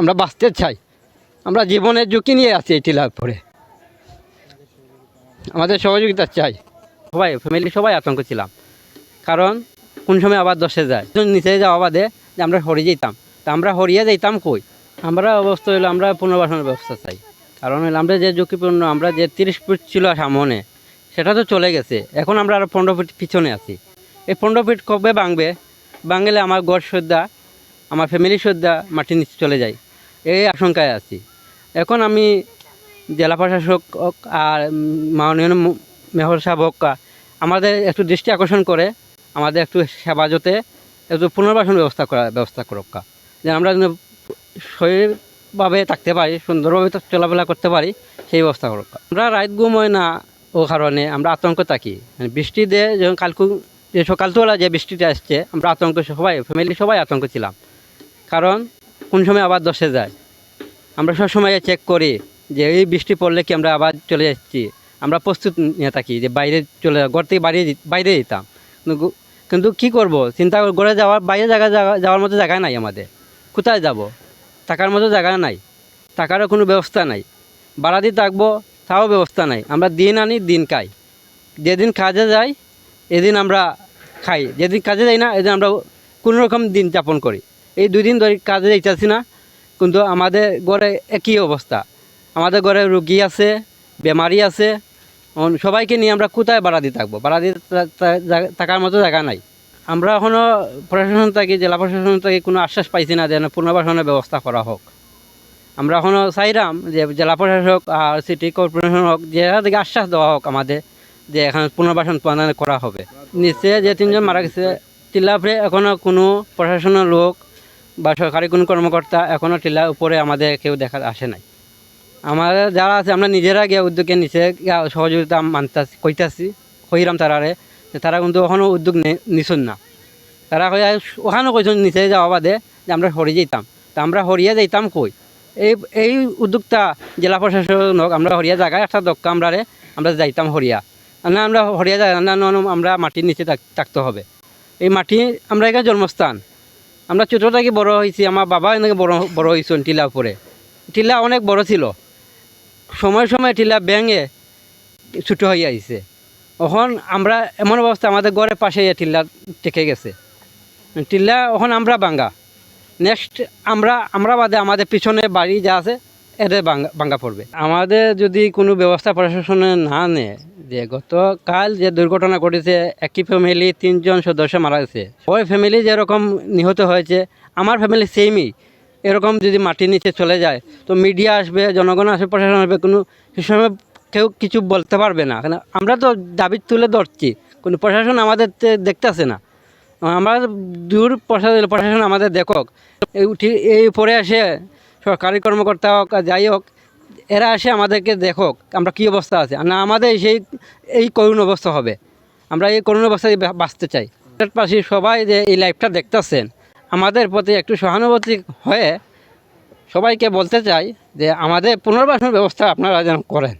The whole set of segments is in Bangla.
আমরা বাঁচতে চাই। আমরা জীবনের ঝুঁকি নিয়ে আছি এই টিলার পরে আমাদের সহযোগিতা চাই। সবাই ফ্যামিলি সবাই আতঙ্ক ছিলাম। কারণ কোন সময় আবার দশে যায়। নিচে যাওয়া বাদে যে আমরা হরিয়ে যেতাম, তা আমরা হরিয়ে যেতাম কই? আমরা অবস্থা হলো আমরা পুনর্বাসনের ব্যবস্থা চাই। কারণ হলো আমরা যে ঝুঁকিপূর্ণ, আমরা যে তিরিশ ফুট ছিল সামনে, সেটা তো চলে গেছে। এখন আমরা আরও পনেরো ফিট পিছনে আছি। এই পনেরো ফিট কবে ভাঙবে? ভাঙলে আমার গড় শ্রদ্ধা আমার ফ্যামিলি সদ্যা মাটির নিচে চলে যায়। এই আশঙ্কায় আছি। এখন আমি জেলা প্রশাসক আর মাননীয় মু- মেয়র সাহেব আমাদের একটু দৃষ্টি আকর্ষণ করে আমাদের একটু সেবা যাতে একটু পুনর্বাসন ব্যবস্থা করা ব্যবস্থা করুক। যে আমরা যেন সহিভাবে থাকতে পারি, সুন্দরভাবে চলাফেরা করতে পারি, সেই ব্যবস্থা করুক। আমরা রাত ঘুমোয় না ও কারণে আমরা আতঙ্ক থাকি। মানে বৃষ্টি দিয়ে যখন কালকু যে সকালবেলা যে বৃষ্টিটা আসছে, আমরা আতঙ্ক সবাই ফ্যামিলি সবাই আতঙ্ক ছিলাম। কারণ কোন সময় আবার দশে যায়। আমরা সবসময় চেক করি যে এই বৃষ্টি পড়লে কি আমরা আবার চলে যাচ্ছি। আমরা প্রস্তুত নিয়ে থাকি যে বাইরে চলে ঘর থেকে বাইরে বাইরে যেতাম। কিন্তু কিন্তু কী করব? চিন্তা করে যাওয়ার, বাইরে জায়গা যাওয়ার মতো জায়গা নাই আমাদের। কোথায় যাব? থাকার মতো জায়গা নাই। থাকারও কোনো ব্যবস্থা নাই। ভাড়া দিয়ে থাকব, তাও ব্যবস্থা নাই। আমরা দিন আনি, দিন খাই। যেদিন কাজে যাই, এদিন আমরা খাই। যেদিন কাজে যাই না, এদিন আমরা কোনো রকম দিন যাপন করি। এই দুই দিন ধরে কাজে যাইতেছি না, কিন্তু আমাদের ঘরে একই অবস্থা। আমাদের ঘরে রুগী আছে, বেমারি আছে সবাইকে নিয়ে আমরা কোথায় ভাড়া দিয়ে থাকব? ভাড়া দিয়ে থাকার মতো জায়গা নাই। আমরা এখনও প্রশাসন থেকে, জেলা প্রশাসন থেকে কোনো আশ্বাস পাইছি না যেন পুনর্বাসনের ব্যবস্থা করা হোক। আমরা এখনও চাইলাম যে জেলা প্রশাসক আর সিটি কর্পোরেশন হোক জেলা থেকে আশ্বাস দেওয়া হোক আমাদের, যে এখানে পুনর্বাসন করা হবে। নিচে যে তিনজন মারা গেছে টিলাফে এখনও কোনো প্রশাসনের লোক বা সরকারি কোনো কর্মকর্তা এখনও টিলার উপরে আমাদের কেউ দেখা আসে নাই। আমাদের যারা আছে, আমরা নিজেরা গিয়ে উদ্যোগে নিচে সহযোগিতা মানতাছি, কইতাছি, কইরাম তারারে তারা কিন্তু এখনও উদ্যোগ নিছুন না। তারা কই ওখানেও কইছেন, নিচে যাওয়া বাদে যে আমরা হরিয়ে যেতাম তা আমরা হরিয়ে যেতাম কই? এই এই উদ্যোগটা জেলা প্রশাসন হোক আমরা হরিয়া জায়গায় একটা দক্কা আমরা আমরা যাইতাম হরিয়া না, আমরা হরিয়া যাই না, আমরা মাটির নিচে থাক- থাকতে হবে। এই মাটি, আমরা এখানে জন্মস্থান। আমরা ছোটো থেকে বড় হয়েছি আমার বাবা এনেকে বড় বড় হয়েছেন টিলা উপরে। টিলা অনেক বড় ছিল। সময় সময় টিলা ব্যাঙে ছোটো হয়ে আইছে। এখন আমরা এমন অবস্থা, আমাদের ঘরের পাশে টিল্লা টেকে গেছে। টিল্লা এখন আমরা বাঙ্গা নেক্সট আমরা আমরা বাদে আমাদের পিছনে বাড়ি যা আছে বাঙ্গা বাঙ্গা পড়বে। আমাদের যদি কোনো ব্যবস্থা প্রশাসনে না নেয়, যে গতকাল যে দুর্ঘটনা ঘটেছে, একই ফ্যামিলি তিনজন সদস্য মারা গেছে। ওই ফ্যামিলি যেরকম নিহত হয়েছে, আমার ফ্যামিলি সেমই এরকম যদি মাটির নিচে চলে যায়, তো মিডিয়া আসবে, জনগণ আসবে, প্রশাসন আসবে, কোনো সময় কেউ কিছু বলতে পারবে না। কেন, আমরা তো দাবি তুলে ধরছি, কোনো প্রশাসন আমাদের দেখতেছে না। আমরা দূর প্রশাসন প্রশাসন আমাদের দেখক। এই উঠি- এই উপরে আসে সরকারি কর্মকর্তা হোক যাই হোক, এরা এসে আমাদেরকে দেখক আমরা কী অবস্থা আছে। না, আমাদের সেই, এই করুণ অবস্থা হবে। আমরা এই করুণ অবস্থায় বাঁচতে চাই। পাশে সবাই যে এই লাইফটা দেখতেছেন, আমাদের প্রতি একটু সহানুভূতি হয়ে সবাইকে বলতে চাই যে আমাদের পুনর্বাসন ব্যবস্থা আপনারা যেন করেন।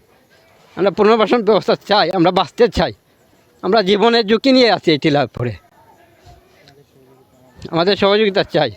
আমরা পুনর্বাসন ব্যবস্থা চাই, আমরা বাঁচতে চাই। আমরা জীবনের ঝুঁকি নিয়ে আছি এই টিলার পরে আমাদের সহযোগিতা চাই।